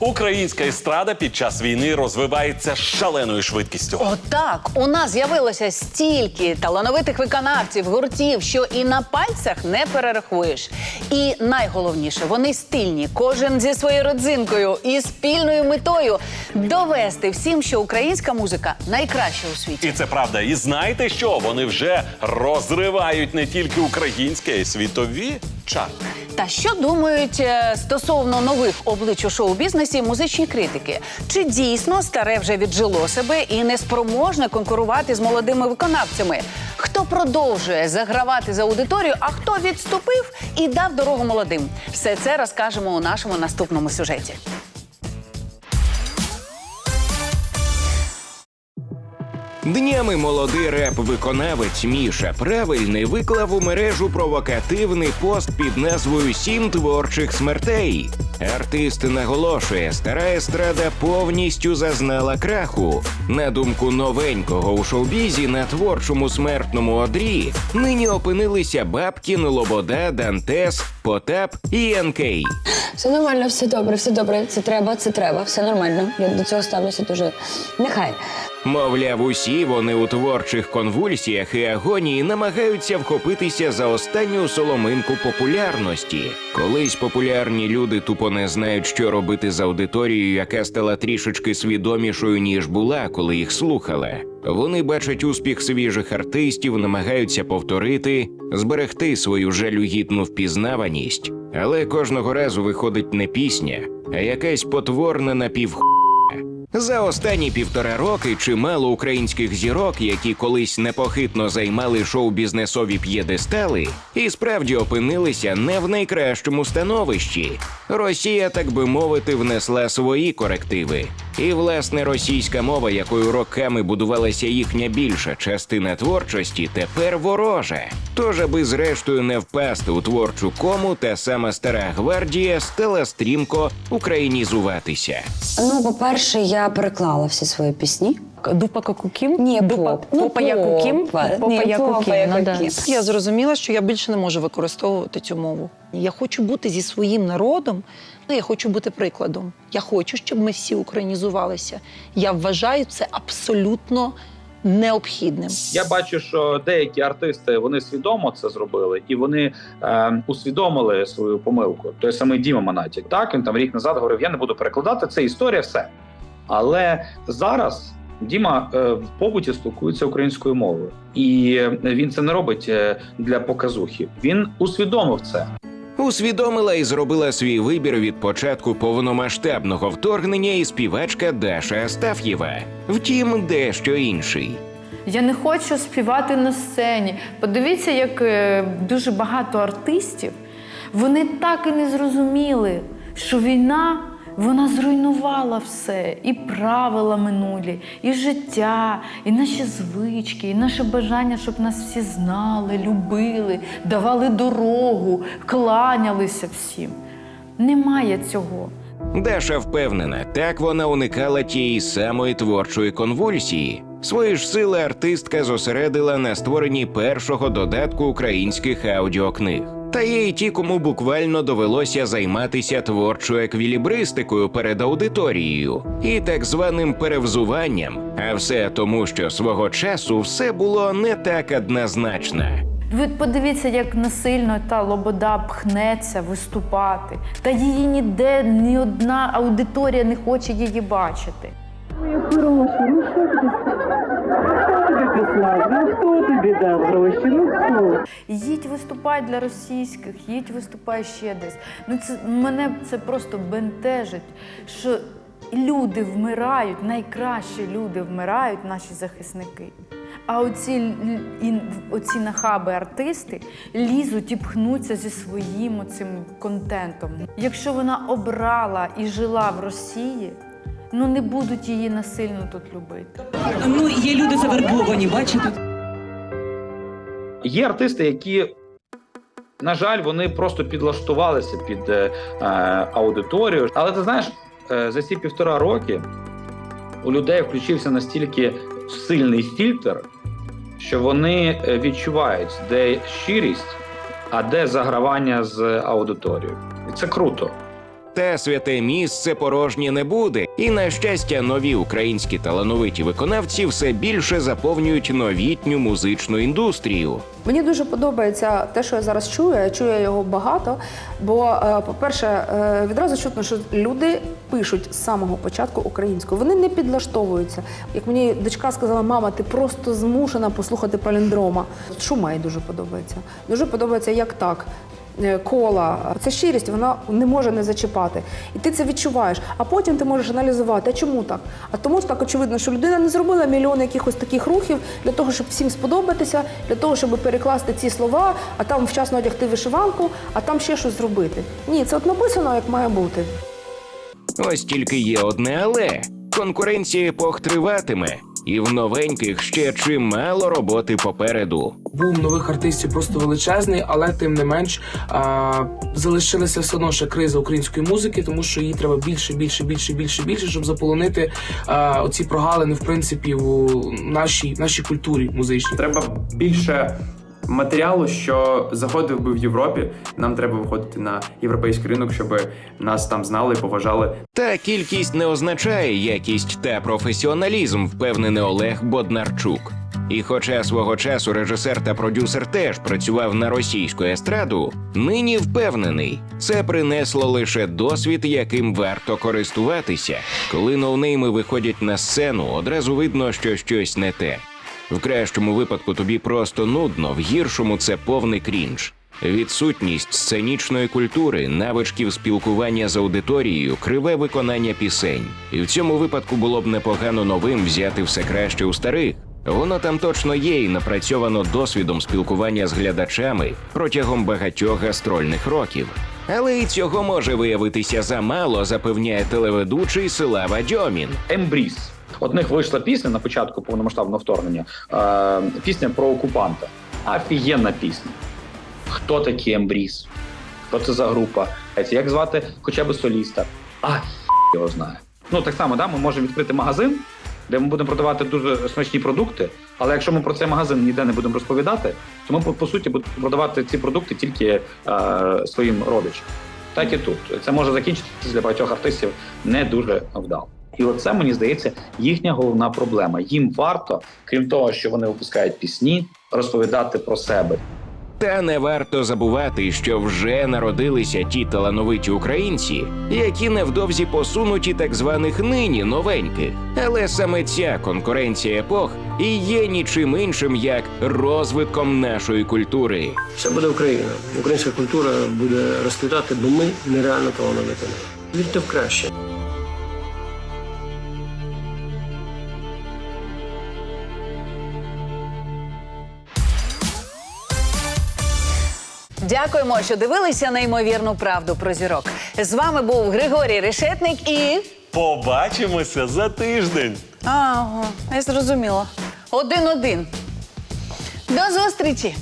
Українська естрада під час війни розвивається з шаленою швидкістю. Отак у нас з'явилося стільки талановитих виконавців, гуртів, що і на пальцях не перерахуєш. І найголовніше, вони стильні, кожен зі своєю родзинкою і спільною метою довести всім, що українська музика найкраща у світі. І це правда. І знаєте що? Вони вже розривають не тільки українське, а й світові чарти. Та що думають е, стосовно нових облич у шоу-бізнесі музичні критики? Чи дійсно старе вже віджило себе і не спроможне конкурувати з молодими виконавцями? Хто продовжує загравати за аудиторію, а хто відступив і дав дорогу молодим? Все це розкажемо у нашому наступному сюжеті. Днями молодий реп-виконавець Міша Правильний виклав у мережу провокативний пост під назвою Сім творчих смертей. Артист наголошує, стара естрада повністю зазнала краху. На думку новенького у шоу-бізі на творчому смертному одрі нині опинилися Бабкін, Лобода, Дантес, Потап і Янкей. Все нормально, все добре, все добре. Це треба, це треба, все нормально. Я до цього ставлюся дуже. Нехай. Мовляв, усі вони у творчих конвульсіях і агонії намагаються вхопитися за останню соломинку популярності. Колись популярні люди тупо не знають, що робити з аудиторією, яка стала трішечки свідомішою, ніж була, коли їх слухала. Вони бачать успіх свіжих артистів, намагаються повторити, зберегти свою жалюгідну впізнаваність. Але кожного разу виходить не пісня, а якась потворна напівх. За останні півтора роки чимало українських зірок, які колись непохитно займали шоу-бізнесові п'єдестали, і справді опинилися не в найкращому становищі. Росія, так би мовити, внесла свої корективи. І власне російська мова, якою роками будувалася їхня більша частина творчості, тепер ворожа. Тож, аби зрештою не впасти у творчу кому, та сама стара гвардія стала стрімко українізуватися. Ну, по-перше, я переклала всі свої пісні. Дупа Кокукім? Ні, Дупа. Ну, попа Якукім? попа. Якукім. Я зрозуміла, що я більше не можу використовувати цю мову. Я хочу бути зі своїм народом. Ну, я хочу бути прикладом. Я хочу, щоб ми всі українізувалися. Я вважаю це абсолютно необхідним. Я бачу, що деякі артисти вони свідомо це зробили, і вони е, усвідомили свою помилку. Той самий Діма Манатік. Так він там рік назад говорив: я не буду перекладати, це історія, все. Але зараз Діма е, в побуті спілкується українською мовою, і він це не робить е, для показухи. Він усвідомив це. Усвідомила і зробила свій вибір від початку повномасштабного вторгнення і співачка Даша Астаф'єва. Втім, дещо інший. Я не хочу співати на сцені. Подивіться, як е, дуже багато артистів вони так і не зрозуміли, що війна вона зруйнувала все, і правила минулі, і життя, і наші звички, і наше бажання, щоб нас всі знали, любили, давали дорогу, кланялися всім. Немає цього. Даша впевнена, так вона уникала тієї самої творчої конвульсії. Свої ж сили артистка зосередила на створенні першого додатку українських аудіокниг. Та є й ті, кому буквально довелося займатися творчою еквілібристикою перед аудиторією і так званим перевзуванням. А все тому, що свого часу все було не так однозначно. Ви подивіться, як насильно та лобода пхнеться виступати. Та її ніде ні одна аудиторія не хоче її бачити. Їдь виступай для російських, їдь виступай ще десь. Ну це мене це просто бентежить, що люди вмирають, найкращі люди вмирають, наші захисники. А оці, оці нахаби артисти лізуть і пхнуться зі своїм оцим контентом. Якщо вона обрала і жила в Росії, ну не будуть її насильно тут любити. Ну, є люди завербовані, бачите? Є артисти, які, на жаль, вони просто підлаштувалися під е, е, аудиторію. Але ти знаєш, е, за ці півтора роки у людей включився настільки сильний фільтр, що вони е, відчувають, де щирість, а де загравання з аудиторією. І це круто. Та святе місце порожнє не буде. І на щастя, нові українські талановиті виконавці все більше заповнюють новітню музичну індустрію. Мені дуже подобається те, що я зараз чую. Я чую його багато. Бо, е, по-перше, е, відразу чутно, що люди пишуть з самого початку українською. Вони не підлаштовуються. Як мені дочка сказала, мама, ти просто змушена послухати паліндрома. Шумай дуже подобається. Дуже подобається, як так. Е, Кола, ця щирість, вона не може не зачіпати. І ти це відчуваєш. А потім ти можеш аналізувати, а чому так? А тому так очевидно, що людина не зробила мільйон якихось таких рухів для того, щоб всім сподобатися, для того, щоб перекласти ці слова, а там вчасно одягти вишиванку, а там ще щось зробити. Ні, це от написано, як має бути. Ось тільки є одне але конкуренція епох триватиме, і в новеньких ще чимало роботи попереду. Бум нових артистів просто величезний, але тим не менш а, залишилася все одно ще криза української музики, тому що її треба більше, більше, більше, більше, більше, щоб заполонити а, оці прогалини, в принципі, у нашій нашій культурі музичній. Треба більше матеріалу, що заходив би в Європі. Нам треба виходити на європейський ринок, щоб нас там знали, поважали. Та кількість не означає якість та професіоналізм, впевнений Олег Боднарчук. І хоча свого часу режисер та продюсер теж працював на російську естраду, нині впевнений, це принесло лише досвід, яким варто користуватися. Коли ноунейми виходять на сцену, одразу видно, що щось не те. В кращому випадку тобі просто нудно, в гіршому це повний крінж. Відсутність сценічної культури, навичків спілкування з аудиторією, криве виконання пісень. І в цьому випадку було б непогано новим взяти все краще у старих. Воно там точно є і напрацьовано досвідом спілкування з глядачами протягом багатьох гастрольних років. Але і цього може виявитися замало, запевняє телеведучий Силава Дьомін. Ембріз. От них вийшла пісня на початку повномасштабного вторгнення. Е, пісня про окупанта. Офігенна пісня. Хто такий Ембріз? Що це за група? Як звати хоча б соліста? А його знає. Ну так само, да, ми можемо відкрити магазин, де ми будемо продавати дуже смачні продукти. Але якщо ми про цей магазин ніде не будемо розповідати, то ми по суті будемо продавати ці продукти тільки е, своїм родичам. Так і тут. Це може закінчитися для багатьох артистів не дуже вдало. І оце мені здається їхня головна проблема. Їм варто, крім того, що вони випускають пісні, розповідати про себе. Та не варто забувати, що вже народилися ті талановиті українці, які невдовзі посунуть і так званих нині новеньких. Але саме ця конкуренція епох і є нічим іншим як розвитком нашої культури. Все буде Україна. Українська культура буде розквітати, бо ми нереально талановиті. Вірте в краще. Дякуємо, що дивилися неймовірну правду про зірок. З вами був Григорій Решетник і. Побачимося за тиждень. Ага, я зрозуміла. Один-один. До зустрічі!